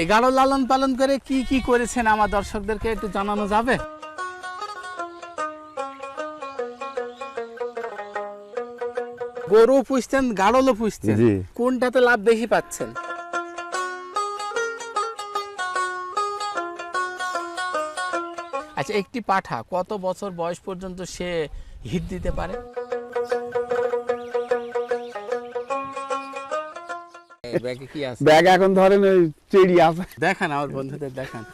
এই গাঢ় লালন পালন করে কি কি করেছেন আমার দর্শকদেরকে একটু জানানো যাবে? গরু পুষতেন গাড়লও পুষতেন কোনটাতে লাভ বেশি পাচ্ছেন? আচ্ছা একটি পাঠা কত বছর বয়স পর্যন্ত সে হিট দিতে পারে? ব্যাগে কি আছে? ব্যাগ এখন ধরেন ওই আছে। দেখান আমার বন্ধুদের দেখান।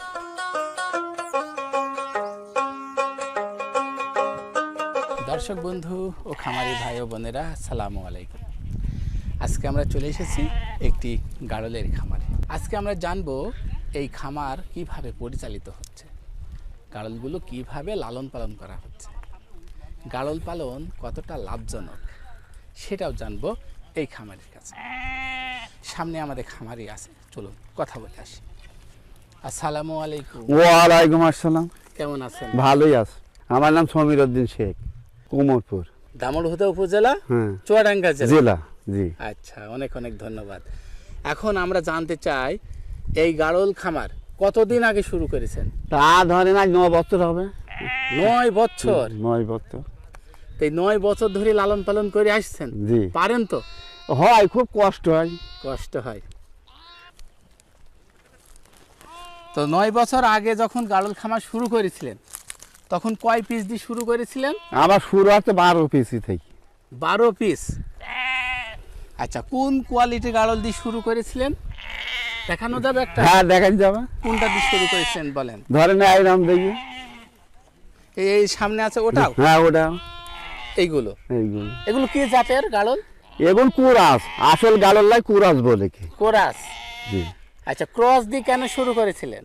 দর্শক বন্ধু ও খামারি ভাই ও বোনেরা সালামু আলাইকুম। আজকে আমরা চলে এসেছি একটি গাড়লের খামারে। আজকে আমরা জানব এই খামার কীভাবে পরিচালিত হচ্ছে গাড়লগুলো কীভাবে লালন পালন করা হচ্ছে গাড়ল পালন কতটা লাভজনক সেটাও জানব এই খামারের কাছে। সামনে আমাদের খামারি আছে। চলুন কথা বলে আসি। আসসালামু আলাইকুম। ওয়ালাইকুম আসসালাম। কেমন আছেন? ভালোই আছে। আমার নাম সমীর উদ্দিন শেখ কোমরপুর। দামোড়হুদা উপজেলা? হ্যাঁ। চুয়াডাঙ্গা জেলা। জেলা জি। আচ্ছা অনেক অনেক ধন্যবাদ। এখন আমরা জানতে চাই এই গাড়ল খামার কতদিন আগে শুরু করেছেন? তা ধরেন আজ ন বছর হবে। নয় বছর? নয় বছর। তো এই নয় বছর ধরে লালন পালন করে আসছেন? জি। পারেন তো? হয় খুব কষ্ট হয়। কষ্ট হয়। তো নয় বছর আগে যখন গাড়ল খামার শুরু করেছিলেন তখন কয় পিস দিয়ে শুরু করেছিলেন? আমার শুরু আছে বারো পিসি থেকে। বারো পিস আচ্ছা কোন কোয়ালিটি গাড়ল দিয়ে শুরু করেছিলেন? দেখানো যাবে একটা? হ্যাঁ দেখান যাবে। কোনটা দিয়ে শুরু করেছিলেন বলেন। ধরেন এইরকম দেখি। এই সামনে আছে ওটাও? হ্যাঁ ওটা এইগুলো? এইগুলো। এগুলো কি জাতের গাড়ল? এগুলো কুরাস আসল গালর লাই কুরাস বলে কি? কোরাস? জি। আচ্ছা ক্রস দিয়ে কেন শুরু করেছিলেন?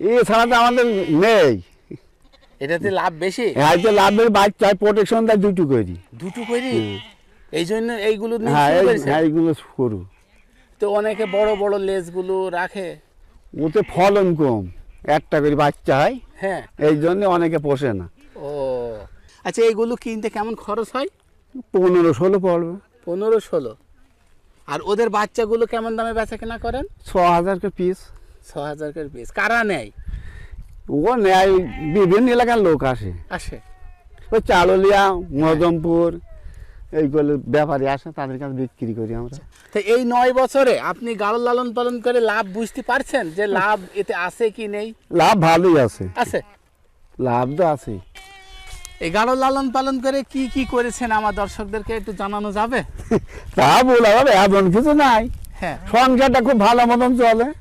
এছাড়া তো আমাদের নেই। এটাতে লাভ বেশি? হয়তো লাভের বাচ্চায় প্রোটেকশন দেয় দুটো করি দুটো করি এই জন্য এইগুলো নিয়ে হ্যাঁ শুরু এই- করেছেন? হ্যাঁ এইগুলো করু তো অনেকে বড় বড় লেজগুলো রাখে। ওতে ফলন কম একটা করে বাচ্চা হয়। হ্যাঁ। এই জন্য অনেকে পোষে না। ও। আচ্ছা এইগুলো কিনতে কেমন খরচ হয়? পনেরো ষোলো পড়বে। পনেরো ষোলো। আর ওদের বাচ্চাগুলো কেমন দামে বেচা কেনা করেন? ছ হাজার কে পিস ছ হাজার করে পিস কারা নেয়? ও নেয় বিভিন্ন এলাকার লোক আসে। আসে? ওই চাললিয়া মদমপুর এইগুলো ব্যাপারে আসে তাদের কাছে বিক্রি করি আমরা। তো এই নয় বছরে আপনি গাড়ল লালন পালন করে লাভ বুঝতে পারছেন যে লাভ এতে আছে কি নেই? লাভ ভালোই আছে। আছে? লাভ তো আছে এই গাড়ল লালন পালন করে কি কি করেছেন আমার দর্শকদেরকে একটু জানানো যাবে? তা বলা হবে এমন কিছু নাই। হ্যাঁ। সংসারটা খুব ভালো মতন চলে।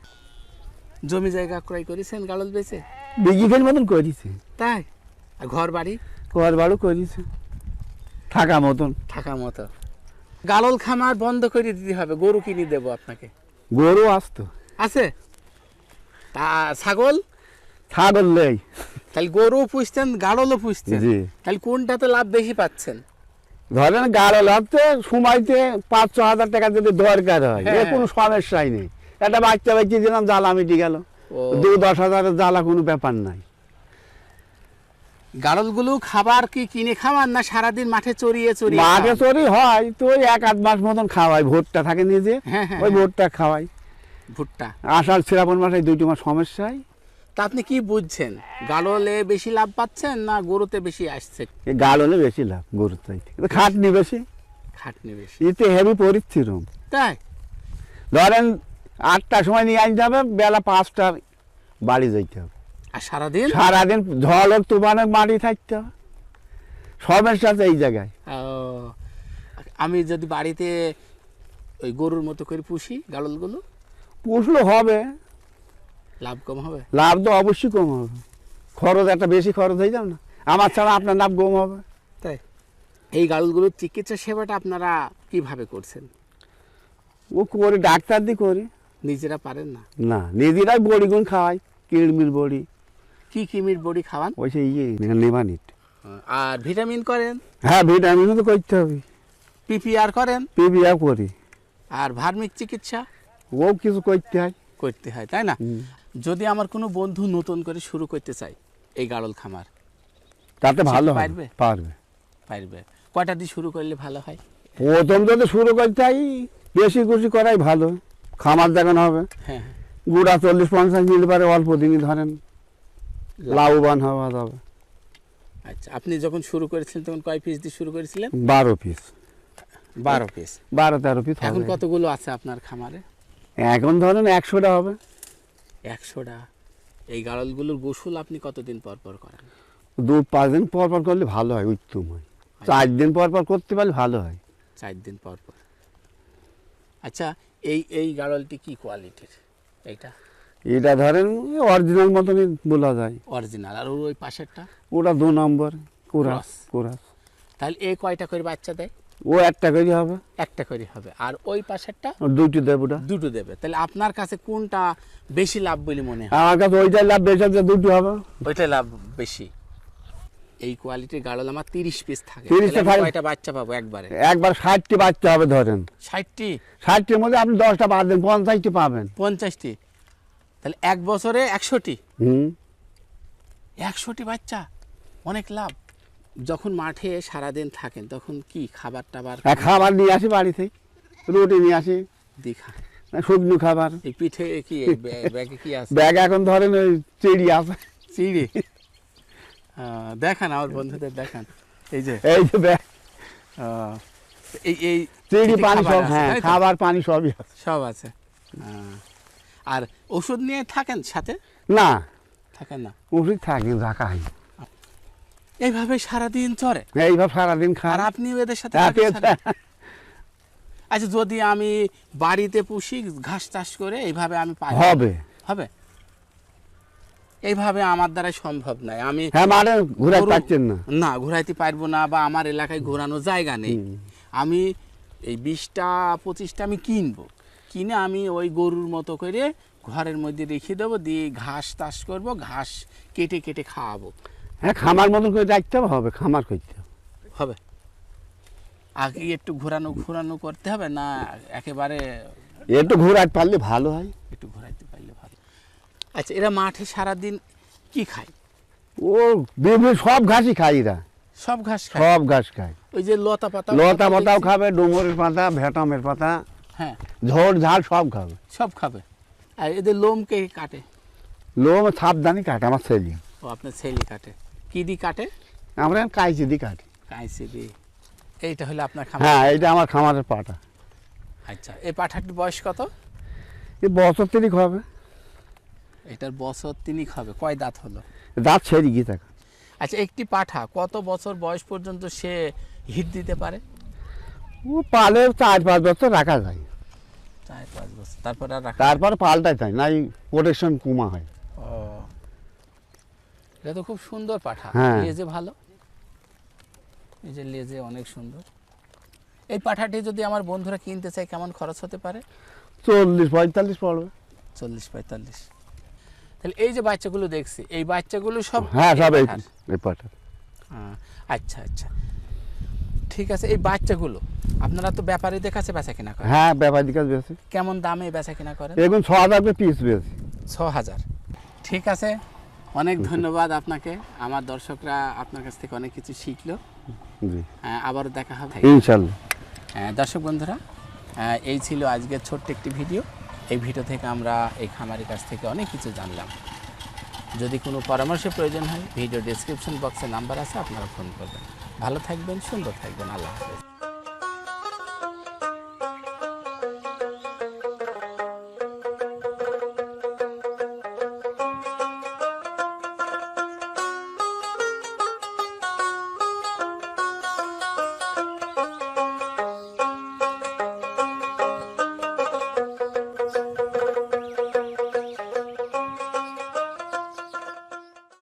জমি জায়গা ক্রয় করেছেন গাড়ল বেচে? বিঘিখান মতন করেছে। তাই? আর ঘর বাড়ি? ঘর বাড়ু করেছে। থাকা মতন। থাকা মতো। গাড়ল খামার বন্ধ করে দিতে হবে গরু কিনে দেবো আপনাকে। গরু আসতো। আছে? তা ছাগল? ছাগল নেই। তাহলে গরু পুষতেন গাড়লও পুষতেন। জি। তাহলে কোনটাতে লাভ বেশি পাচ্ছেন? ধরেন গাড়ো লাগতে সময়তে পাঁচ ছ হাজার টাকা যদি দরকার হয় এ হ্যাঁ। কোনো সমস্যাই নেই একটা বাচ্চা বাচ্চা দিলাম জ্বালা মিটি গেল। দু দশ হাজারের জ্বালা কোনো ব্যাপার নাই। গাড়লগুলো খাবার কি কিনে খাওয়ান না সারাদিন মাঠে চড়িয়ে চড়িয়ে মাঠে? চড়ি হয় তো এক আধ মাস মতন খাওয়াই ভোটটা থাকে নিজে। হ্যাঁ হ্যাঁ ওই ভোটটা খাওয়াই। ভুট্টা। আষাঢ় শ্রাবণ মাসে দুইটি মাস সমস্যা হয়। তা আপনি কি বুঝছেন? গাড়লে বেশি লাভ পাচ্ছেন না গরুতে বেশি আসছে? গাড়লে বেশি লাভ গরুর চাইতে খাটনি বেশি। খাটনি বেশি। এতে হেভি পরিশ্রম। তাই? ধরেন আটটার সময় নিয়ে আনতে হবে বেলা পাঁচটার বাড়ি যাইতে হবে। আর সারাদিন? সারাদিন ঝড় তুফানের মাটি থাকতে হবে। সমস্যা আছে এই জায়গায়। আমি যদি বাড়িতে ওই গরুর মতো করে পুষি গাড়লগুলো পুষলো হবে। লাভ কম হবে? লাভ তো অবশ্যই কম হবে। খরচ একটা বেশি খরচ হয়ে যাবে না। আমার ছাড়া আপনার লাভ কম হবে। তাই? এই গাড়লগুলোর চিকিৎসা সেবাটা আপনারা কীভাবে করছেন? ও করি ডাক্তার দিয়ে করি। নিজেরা পারেন না? না নিজেরাই বড়ি গুণ খাওয়াই কিড়মির বড়ি। কি কিমির বড়ি খাওয়ান? ওই সেই ইয়ে আর ভিটামিন করেন? হ্যাঁ ভিটামিনও তো করতে হবে। পিপিআর করেন? পিপিআর করি। আর ভার্মিক চিকিৎসা? ও কিছু করতে হয়। করতে হয় তাই না। যদি আমার কোনো বন্ধু নতুন করে শুরু করতে চাই এই গাড়ল খামার তাতে ভালো পারবে? পারবে। পারবে। কয়টা দিয়ে শুরু করলে ভালো হয়? প্রথম যদি শুরু করতে হয় বেশি খুশি করাই ভালো। খামার দেখানো হবে। হ্যাঁ গুড়া চল্লিশ পঞ্চাশ নিলে পারে অল্প দিনই ধরেন। লাভবান হওয়া যাবে। আচ্ছা আপনি যখন শুরু করেছিলেন তখন কয় পিস দিয়ে শুরু করেছিলেন? বারো পিস বারো পিস বারো তেরো পিস এখন কতগুলো আছে আপনার খামারে? এখন ধরেন একশোটা হবে। একশোটা। এই গাড়লগুলোর গোসল আপনি কতদিন পর পর করেন? দু পাঁচ দিন পর পর করলে ভালো হয় উত্তম হয়। চার দিন পর পর করতে পারলে ভালো হয়। চার দিন পর পর। আচ্ছা এই এই গাড়লটি কি কোয়ালিটির? এইটা? এটা ধরেন অরিজিনাল মতনই বলা যায়। অরিজিনাল আর ওর ওই পাশেরটা? ওটা দু নম্বর কুরাস। কুরাস। তাহলে এ কয়টা করে বাচ্চা দেয়? ও একটা করে হবে? একটা করে হবে। আর ওই পাশেরটা ও দুইটি দেব ওটা দুটো দেবে। তাহলে আপনার কাছে কোনটা বেশি লাভ বলে মনে হয়? আমার কাছে ওইটাই লাভ বেশি আছে দুটি হবে। ওইটা লাভ বেশি। এই কোয়ালিটির গাড়ল আমার তিরিশ পিস থাকে। 30 টা তাহলে আমি থাকে। কয়টা বাচ্চা পাবো একবারে? একবার ষাটটি বাচ্চা হবে ধরেন। ষাটটি? ষাটটির মধ্যে আপনি দশটা বাদ দেন পঞ্চাশটি পাবেন। পঞ্চাশটি? তাহলে এক বছরে একশোটি? হুম। একশোটি বাচ্চা? অনেক লাভ। যখন মাঠে সারাদিন থাকেন তখন কি খাবার টাবার খাবার নিয়ে আসি বাড়ি থেকে রুটি নিয়ে আসি। দীঘা। শুকনো খাবার। এই পিঠে কি ব্যাগ- কি আছে? ব্যাগ এখন ধরেন ওই চিড়ি আছে। চিড়ি? দেখান আমার বন্ধুদের দেখান। এই যে। এই যে ব্যাগ। এই এই চিড়ি পানি সব হ্যাঁ খাবার পানি সবই আছে। সব আছে। আর ওষুধ নিয়ে থাকেন সাথে? না। থাকেন না? ওষুধ থাকে রাখা হয় এইভাবে সারাদিন চরে এইভাবে সারাদিন খারাপ আপনি এদের সাথে আচ্ছা যদি আমি বাড়িতে পুষি ঘাস চাষ করে এইভাবে আমি পাই। হবে। হবে? এইভাবে আমার দ্বারা সম্ভব নয়। আমি হ্যাঁ মানে ঘুরে গরু- পাচ্ছেন না। না ঘোরাইতে পারব না বা আমার এলাকায় ঘোরানোর জায়গা নেই। আমি এই বিশটা পঁচিশটা আমি কিনবো। কিনে আমি ওই গরুর মতো করে ঘরের মধ্যে রেখে দেবো দিয়ে ঘাস চাষ করব ঘাস কেটে কেটে খাওয়াবো। হ্যাঁ খামার মতন করে রাখতে হবে খামার করতে হবে। আগে একটু ঘোরানো ঘোরানো করতে হবে না একেবারে একটু ঘোরাতে পারলে ভালো হয়। একটু ঘোরাতে পারলে ভালো। আচ্ছা এরা মাঠে সারাদিন কি খায়? ও বিভিন্ন সব ঘাসই খায় এরা। সব ঘাস খায়? সব ঘাস খায়। ওই যে লতা পাতা লতা পাতাও খাবে ডুমুরের পাতা ভেটামের পাতা হ্যাঁ। ঝোড় ঝাড় সব খাবে। সব খাবে। আর এদের লোম কে কাটে? লোম সাবধানে কাটে আমার ছেলে। ও আপনার ছেলে কাটে। কি দি কাটে? আমরা কাইচি দি কাটি। কাঁচি দি। এইটা হলো আপনার খামার? হ্যাঁ এইটা আমার খামারের পাটা। আচ্ছা এই পাঠাটির বয়স কত? এই বছর তিরিক হবে। এটার বছর তিনিক হবে কয় দাঁত হলো? দাঁত ছেড়ে গিয়ে থাকে। আচ্ছা একটি পাঠা কত বছর বয়স পর্যন্ত সে হিট দিতে পারে? ও পালে চার পাঁচ বছর রাখা যায়। চার পাঁচ বছর তারপর আর তারপর পাল্টাই যায় নাই প্রোটেকশন কমা হয়। ও এটা তো খুব সুন্দর পাঠা। হ্যাঁ। লেজে ভালো। এই যে লেজে অনেক সুন্দর। এই পাঠাটি যদি আমার বন্ধুরা কিনতে চায় কেমন খরচ হতে পারে? চল্লিশ পঁয়তাল্লিশ পড়বে। চল্লিশ পঁয়তাল্লিশ। তাহলে এই যে বাচ্চাগুলো দেখছি এই বাচ্চাগুলো সব হ্যাঁ সব এই পাঠার? হ্যাঁ, আচ্ছা আচ্ছা। ঠিক আছে এই বাচ্চাগুলো আপনারা তো ব্যাপারীদের কাছে বেচা কিনা করেন? হ্যাঁ ব্যাপার দিকে বেশি কেমন দামে বেচা কিনা করেন? এখন ছ হাজার পিস বেশি ছ হাজার। ঠিক আছে অনেক ধন্যবাদ আপনাকে। আমার দর্শকরা আপনার কাছ থেকে অনেক কিছু শিখলো। হ্যাঁ, আবারও দেখা হবে। ইনশাল্লাহ। হ্যাঁ, দর্শক বন্ধুরা হ্যাঁ, এই ছিল আজকের ছোট্ট একটি ভিডিও। এই ভিডিও থেকে আমরা এই খামারের কাছ থেকে অনেক কিছু জানলাম। যদি কোনো পরামর্শের প্রয়োজন হয় ভিডিও ডেসক্রিপশন বক্সে নাম্বার আছে আপনারা ফোন করবেন। ভালো থাকবেন সুন্দর থাকবেন। আল্লাহ হাফেজ।